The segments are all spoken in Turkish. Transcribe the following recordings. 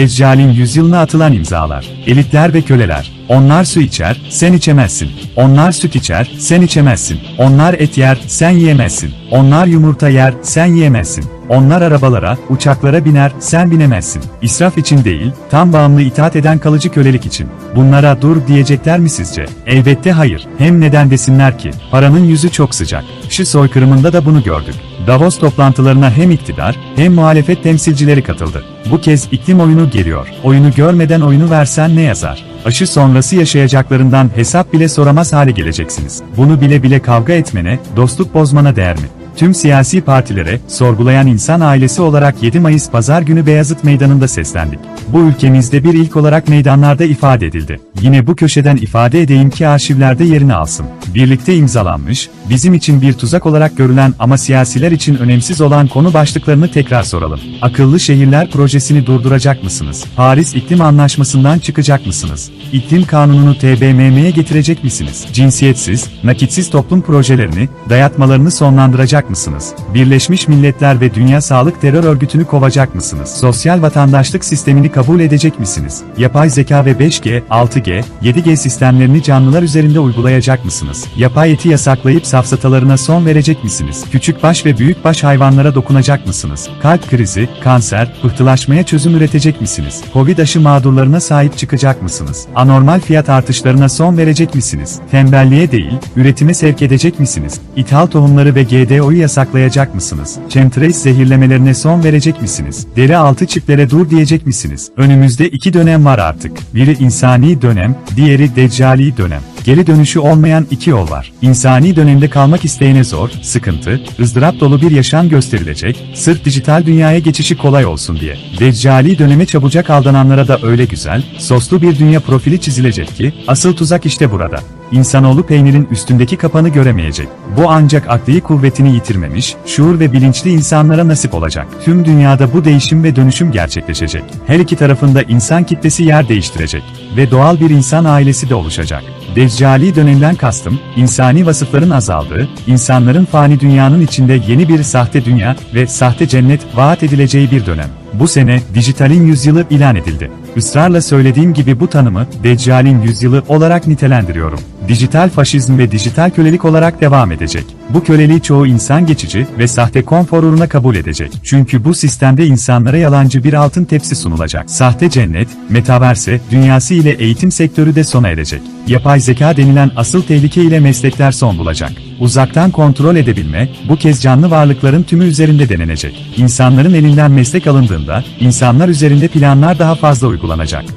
Deccal'in yüzyılına atılan imzalar. Elitler ve köleler. Onlar su içer, sen içemezsin. Onlar süt içer, sen içemezsin. Onlar et yer, sen yiyemezsin. Onlar yumurta yer, sen yiyemezsin. Onlar arabalara, uçaklara biner, sen binemezsin. İsraf için değil, tam bağımlı itaat eden kalıcı kölelik için. Bunlara dur diyecekler mi sizce? Elbette hayır. Hem neden desinler ki? Paranın yüzü çok sıcak. Şu soykırımında da bunu gördük. Davos toplantılarına hem iktidar hem muhalefet temsilcileri katıldı. Bu kez iklim oyunu geliyor. Oyunu görmeden oyunu versen ne yazar? Aşı sonrası yaşayacaklarından hesap bile soramaz hale geleceksiniz. Bunu bile bile kavga etmene, dostluk bozmana değer mi? Tüm siyasi partilere, sorgulayan insan ailesi olarak 7 Mayıs Pazar günü Beyazıt Meydanı'nda seslendik. Bu ülkemizde bir ilk olarak meydanlarda ifade edildi. Yine bu köşeden ifade edeyim ki arşivlerde yerini alsın. Birlikte imzalanmış, bizim için bir tuzak olarak görülen ama siyasiler için önemsiz olan konu başlıklarını tekrar soralım. Akıllı şehirler projesini durduracak mısınız? Paris İklim Anlaşması'ndan çıkacak mısınız? İklim kanununu TBMM'ye getirecek misiniz? Cinsiyetsiz, nakitsiz toplum projelerini, dayatmalarını sonlandıracak mısınız? Birleşmiş Milletler ve Dünya Sağlık Terör Örgütü'nü kovacak mısınız? Sosyal vatandaşlık sistemini kabul edecek misiniz? Yapay zeka ve 5G, 6G, 7G sistemlerini canlılar üzerinde uygulayacak mısınız? Yapay eti yasaklayıp safsatalarına son verecek misiniz? Küçük baş ve büyük baş hayvanlara dokunacak mısınız? Kalp krizi, kanser, pıhtılaşmaya çözüm üretecek misiniz? Covid aşı mağdurlarına sahip çıkacak mısınız? Anormal fiyat artışlarına son verecek misiniz? Tembelliğe değil, üretime sevk edecek misiniz? İthal tohumları ve GDO'yu yasaklayacak mısınız? Chemtrails zehirlemelerine son verecek misiniz? Deri altı çiplere dur diyecek misiniz? Önümüzde iki dönem var artık. Biri insani dönem, diğeri deccali dönem. Geri dönüşü olmayan iki yol var. İnsani dönemde kalmak isteyene zor, sıkıntı, ızdırap dolu bir yaşam gösterilecek, sırf dijital dünyaya geçişi kolay olsun diye. Deccali döneme çabucak aldananlara da öyle güzel, soslu bir dünya profili çizilecek ki, asıl tuzak işte burada. İnsanoğlu peynirin üstündeki kapanı göremeyecek. Bu ancak akli kuvvetini yitirmemiş, şuur ve bilinçli insanlara nasip olacak. Tüm dünyada bu değişim ve dönüşüm gerçekleşecek. Her iki tarafında insan kitlesi yer değiştirecek. Ve doğal bir insan ailesi de oluşacak. Deccali dönemden kastım, insani vasıfların azaldığı, insanların fani dünyanın içinde yeni bir sahte dünya ve sahte cennet vaat edileceği bir dönem. Bu sene dijitalin yüzyılı ilan edildi. Israrla söylediğim gibi bu tanımı Deccal'in yüzyılı olarak nitelendiriyorum. Dijital faşizm ve dijital kölelik olarak devam edecek. Bu köleliği çoğu insan geçici ve sahte konfor uğruna kabul edecek. Çünkü bu sistemde insanlara yalancı bir altın tepsi sunulacak. Sahte cennet, metaverse, dünyası ile eğitim sektörü de sona erecek. Yapay zeka denilen asıl tehlike ile meslekler son bulacak. Uzaktan kontrol edebilme, bu kez canlı varlıkların tümü üzerinde denenecek. İnsanların elinden meslek alındığında, insanlar üzerinde planlar daha fazla uygulanacak.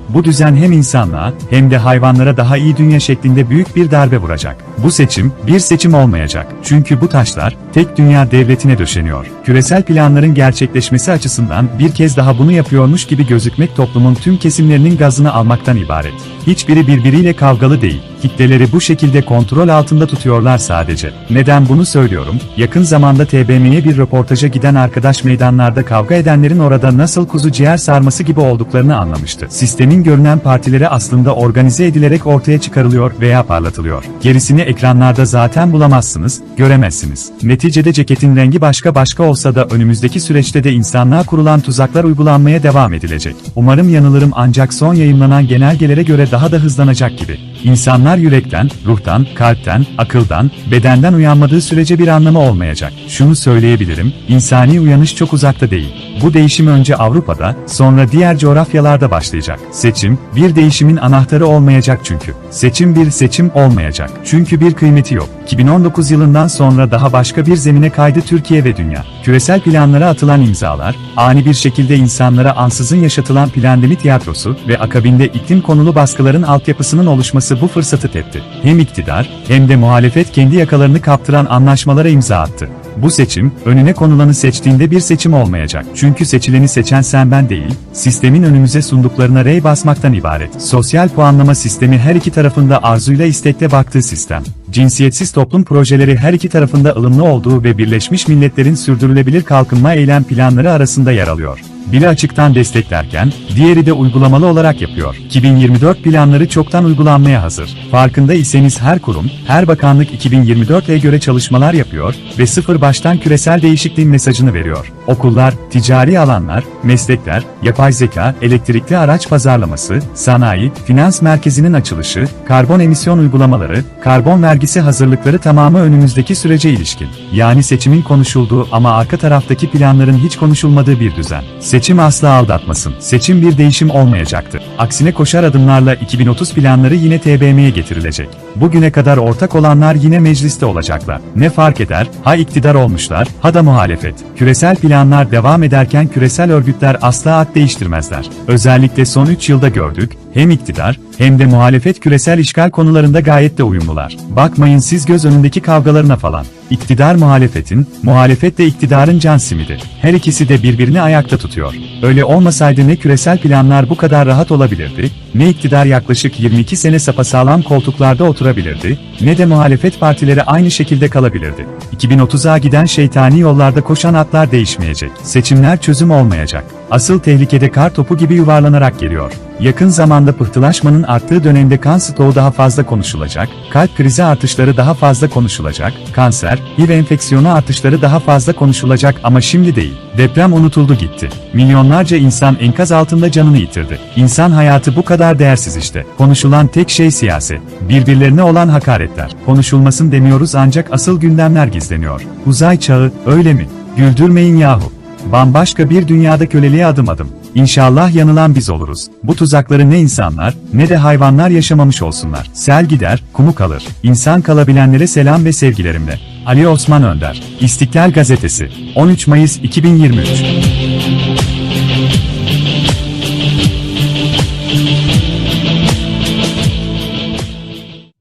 Bu düzen hem insanlığa, hem de hayvanlara daha iyi dünya şeklinde büyük bir darbe vuracak. Bu seçim, bir seçim olmayacak. Çünkü bu taşlar, tek dünya devletine döşeniyor. Küresel planların gerçekleşmesi açısından bir kez daha bunu yapıyormuş gibi gözükmek toplumun tüm kesimlerinin gazını almaktan ibaret. Hiçbiri birbiriyle kavgalı değil kitleleri bu şekilde kontrol altında tutuyorlar sadece. Neden bunu söylüyorum? Yakın zamanda TBMM'ye bir röportaja giden arkadaş meydanlarda kavga edenlerin orada nasıl kuzu ciğer sarması gibi olduklarını anlamıştı. Sistemin görünen partileri aslında organize edilerek ortaya çıkarılıyor veya parlatılıyor. Gerisini ekranlarda zaten bulamazsınız, göremezsiniz. Neticede ceketin rengi başka başka olsa da önümüzdeki süreçte de insanlığa kurulan tuzaklar uygulanmaya devam edilecek. Umarım yanılırım ancak son yayınlanan genelgelere göre daha da hızlanacak gibi. İnsanlar yürekten, ruhtan, kalpten, akıldan, bedenden uyanmadığı sürece bir anlamı olmayacak. Şunu söyleyebilirim, insani uyanış çok uzakta değil. Bu değişim önce Avrupa'da, sonra diğer coğrafyalarda başlayacak. Seçim, bir değişimin anahtarı olmayacak çünkü. Seçim bir seçim olmayacak. Çünkü bir kıymeti yok. 2019 yılından sonra daha başka bir zemine kaydı Türkiye ve dünya. Küresel planlara atılan imzalar, ani bir şekilde insanlara ansızın yaşatılan plandemi tiyatrosu ve akabinde iklim konulu baskıların altyapısının oluşması bu fırsatı tepti. Hem iktidar, hem de muhalefet kendi yakalarını kaptıran anlaşmalara imza attı. Bu seçim, önüne konulanı seçtiğinde bir seçim olmayacak. Çünkü seçileni seçen sen ben değil, sistemin önümüze sunduklarına rey basmaktan ibaret. Sosyal puanlama sistemi her iki tarafında arzuyla istekle baktığı sistem. Cinsiyetsiz toplum projeleri her iki tarafında ılımlı olduğu ve Birleşmiş Milletler'in sürdürülebilir kalkınma eylem planları arasında yer alıyor. Biri açıktan desteklerken, diğeri de uygulamalı olarak yapıyor. 2024 planları çoktan uygulanmaya hazır. Farkında iseniz her kurum, her bakanlık 2024'e göre çalışmalar yapıyor ve sıfır baştan küresel değişikliğin mesajını veriyor. Okullar, ticari alanlar, meslekler, yapay zeka, elektrikli araç pazarlaması, sanayi, finans merkezinin açılışı, karbon emisyon uygulamaları, karbon vergisi hazırlıkları tamamı önümüzdeki sürece ilişkin. Yani seçimin konuşulduğu ama arka taraftaki planların hiç konuşulmadığı bir düzen. Seçim asla aldatmasın. Seçim bir değişim olmayacaktı. Aksine koşar adımlarla 2030 planları yine TBM'ye getirilecek. Bugüne kadar ortak olanlar yine mecliste olacaklar. Ne fark eder? Ha iktidar olmuşlar, ha da muhalefet. Küresel planlar devam ederken küresel örgütler asla at değiştirmezler. Özellikle son 3 yılda gördük, hem iktidar, hem de muhalefet küresel işgal konularında gayet de uyumlular. Bakmayın siz göz önündeki kavgalarına falan. İktidar muhalefetin, muhalefet de iktidarın can simidi. Her ikisi de birbirini ayakta tutuyor. Öyle olmasaydı ne küresel planlar bu kadar rahat olabilirdi, ne iktidar yaklaşık 22 sene sapasağlam koltuklarda oturabilirdi, ne de muhalefet partileri aynı şekilde kalabilirdi. 2030'a giden şeytani yollarda koşan atlar değişmeyecek. Seçimler çözüm olmayacak. Asıl tehlikede kar topu gibi yuvarlanarak geliyor. Yakın zamanda pıhtılaşmanın arttığı dönemde kan stoğu daha fazla konuşulacak, kalp krizi artışları daha fazla konuşulacak, kanser, HIV enfeksiyonu artışları daha fazla konuşulacak ama şimdi değil. Deprem unutuldu gitti. Milyonlarca insan enkaz altında canını yitirdi. İnsan hayatı bu kadar değersiz işte. Konuşulan tek şey siyaset. Birbirlerine olan hakaretler. Konuşulmasın demiyoruz ancak asıl gündemler gizleniyor. Uzay çağı, öyle mi? Güldürmeyin yahu. Bambaşka bir dünyada köleliğe adım adım. İnşallah yanılan biz oluruz. Bu tuzakları ne insanlar, ne de hayvanlar yaşamamış olsunlar. Sel gider, kumu kalır. İnsan kalabilenlere selam ve sevgilerimle. Ali Osman Önder. İstiklal Gazetesi. 13 Mayıs 2023